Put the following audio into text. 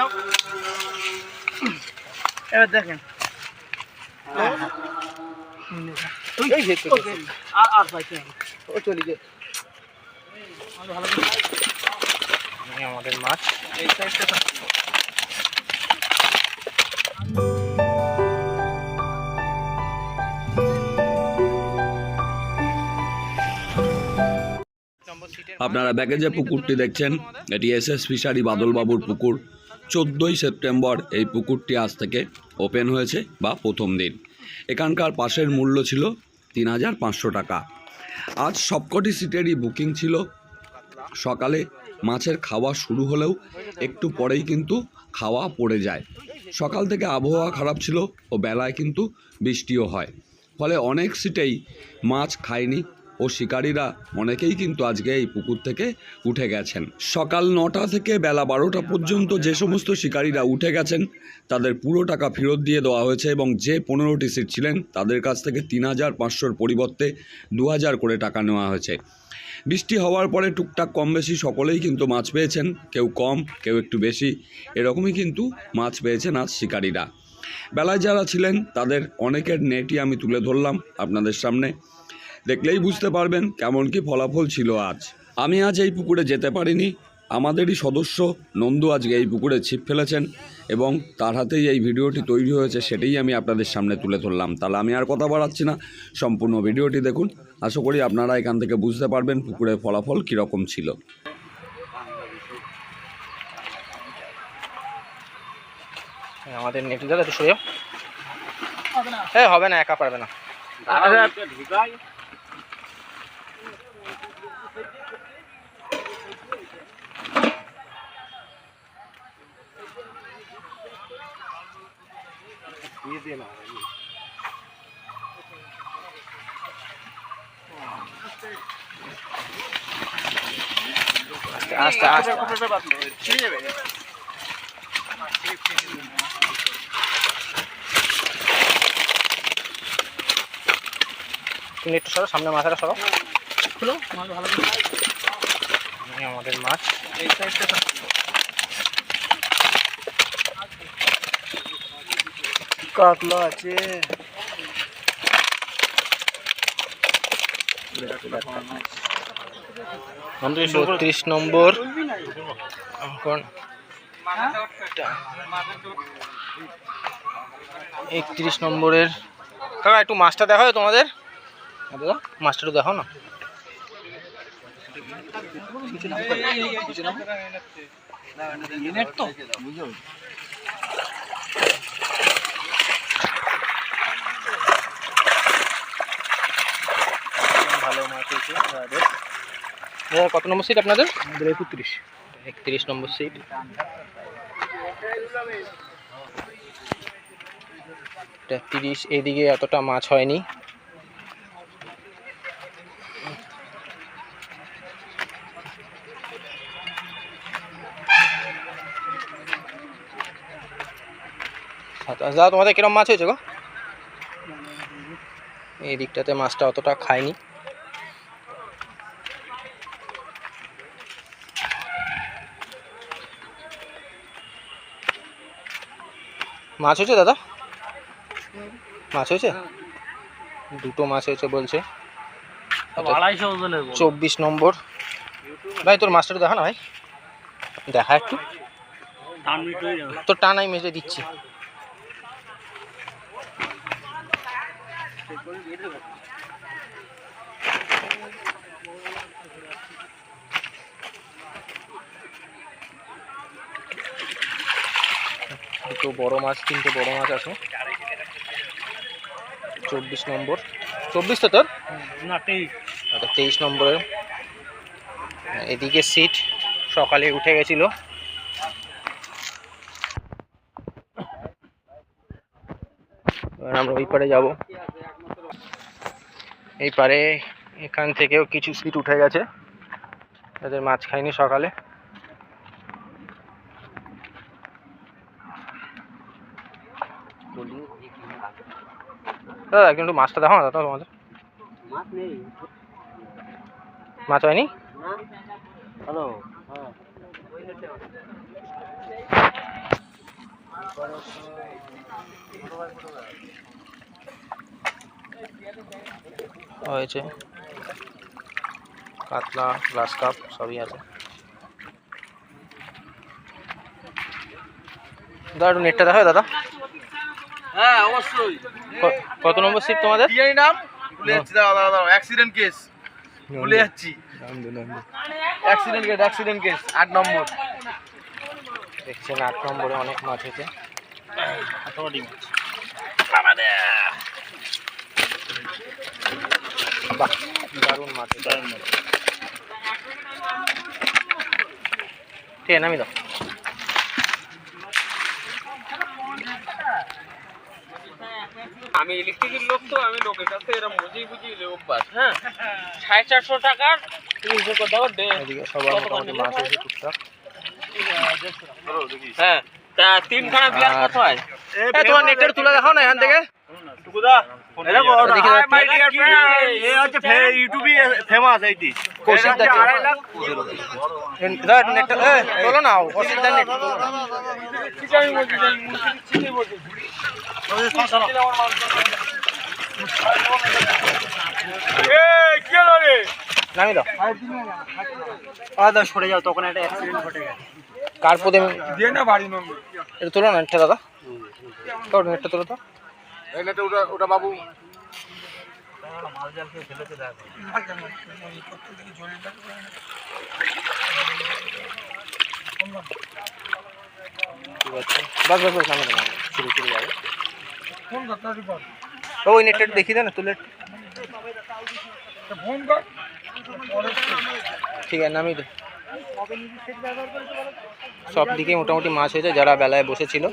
দাও। এবার দেখেন। আর আর পাইতে ও চলে আমাদের মাছ। এই সাইডটা আপনারা ব্যাগে যে পুকুরটি দেখছেন। এটি এস এস ফিশারি বাদলবাবুর পুকুর। চোদ্দোই সেপ্টেম্বর এই পুকুরটি আজ থেকে ওপেন হয়েছে বা প্রথম দিন। এখানকার পাশের মূল্য ছিল তিন হাজার পাঁচশো টাকা। আজ সবকটি সিটেরই বুকিং ছিল। সকালে মাছের খাওয়া শুরু হলেও একটু পরেই কিন্তু খাওয়া পড়ে যায়। সকাল থেকে আবহাওয়া খারাপ ছিল ও বেলায় কিন্তু বৃষ্টিও হয়। ফলে অনেক সিটেই মাছ খায়নি। ও শিকারীরা অনেকেই কিন্তু আজকে এই পুকুর থেকে উঠে গেছেন। সকাল নটা থেকে বেলা বারোটা পর্যন্ত যে সমস্ত শিকারীরা উঠে গেছেন, তাদের পুরো টাকা ফেরত দিয়ে দেওয়া হয়েছে এবং যে পনেরোটি সিট ছিলেন, তাদের কাছ থেকে তিন হাজার পাঁচশোর পরিবর্তে দু হাজার করে টাকা নেওয়া হয়েছে। বৃষ্টি হওয়ার পরে টুকটাক কম বেশি সকলেই কিন্তু মাছ পেয়েছেন, কেউ কম, কেউ একটু বেশি, এরকমই কিন্তু মাছ পেয়েছেন আজ শিকারীরা। বেলায় যারা ছিলেন, তাদের অনেকের নেটই আমি তুলে ধরলাম আপনাদের সামনে। দেখলেই বুঝতে পারবেন কেমন কি ফলাফল ছিল আজ। আমি আজ এই পুকুরে যেতে পারিনি। আমাদেরই সদস্য নন্দু আজকে এই পুকুরে ছিপ ফেলেছেন এবং তার হাতেই এই ভিডিওটি তৈরি হয়েছে সেটাই আমি আপনাদের সামনে তুলে ধরলাম। তাহলে আমি আর কথা বাড়াচ্ছি না সম্পূর্ণ ভিডিওটি দেখুন। আশা করি আপনারা এখান থেকে বুঝতে পারবেন পুকুরের ফলাফল কীরকম ছিল। আমাদের নেট দাদা একটু সরে যাও। হ্যাঁ হবে না একা পারবে না। আস্তে আস্তে আস্তে তুমি একটু সরো সামনে মাথাটা সরো। খুলো মাছ ভালো করে। আমাদের মাছ। এই সাইডটা কাতলা আছে। বত্রিশ নম্বর। একত্রিশ নম্বরের। কাকা একটু মাছটা দেখা হয় তোমাদের। দাদা মাছটা একটু দেখাও না। নেট তো ভালো মাছ হয়েছে দাদাদের দাদা কত নম্বর সিট আপনাদের? আমাদের একত্রিশ। একত্রিশ নম্বর সিট তিরিশ এদিকে এতটা মাছ হয়নি। সাতাশ দাদা তোমাদের কিরম মাছ হয়েছে গো? এই দিকটাতে মাছটা অতটা খায়নি। মাছ হয়েছে দাদা? মাছ হয়েছে? দুটো মাছ হয়েছে বলছে। চব্বিশ নম্বর। ভাই তোর মাছটা দেখা না ভাই। দেখা একটু। তোর টানাই মেজে দিচ্ছি। দুটো বড় মাছ তিনটে বড় মাছ আছে। চব্বিশ নম্বর। চব্বিশ তো তোর? না তেইশ। আচ্ছা তেইশ নম্বরের। এদিকে সিট সকালে উঠে গেছিল। এবার আমরা ওই পারে যাব। এই পারে এখান থেকেও কিছু সিট উঠে গেছে। তাদের মাছ খায়নি সকালে। দাদা কিন্তু মাছটা দেখো না দাদা তোমাদের। মাছ হয়নি? হ্যালো। হয়েছে। কাতলা গ্লাস কাপ সবই আছে। দাদা একটু নেটটা দেখাবে দাদা। হ্যাঁ অবশ্যই। কত নম্বর সিট তোমাদের? কি নাম? ভুলে যাচ্ছি দাঁড়াও দাঁড়াও অ্যাক্সিডেন্ট কেস ভুলে যাচ্ছি। অ্যাক্সিডেন্ট কেস অ্যাক্সিডেন্ট কেস আট নম্বর। দেখছেন আট নম্বরে অনেক মাছ হয়েছে। বাহ দারুণ মাছ দারুণ মাছ ঠিক আছে নামি দাও। আমি ইলেকট্রিকের লোক তো আমি লোকের কাছে এরকম বুঝিয়ে বুঝিয়ে অভ্যাস হ্যাঁ? সাড়ে চারশো টাকার হিসেবে করে দে সবার মোটামুটি মাছ হয়েছে টুকটাক। হ্যাঁ তা তিনখানা বিয়ার কত হয়? তোমার নেটটা তুলে দেখাও না এখান থেকে? না। নামি দাও আলাদা সরে যাও তখন একটা অ্যাক্সিডেন্ট ঘটে কার দিয়ে না এটা তোলো না দাদা তো নেটটা তোলো তো ওটা ওটা বাবু নামে শুরু শুরু, যাবে। ও, ওই নেটটা দেখি দেখিয়ে দে না তুলে। ঠিক আছে নামিয়ে দে। সব দিকে মোটামুটি মাছ হয়েছে যারা বেলায় বসেছিল।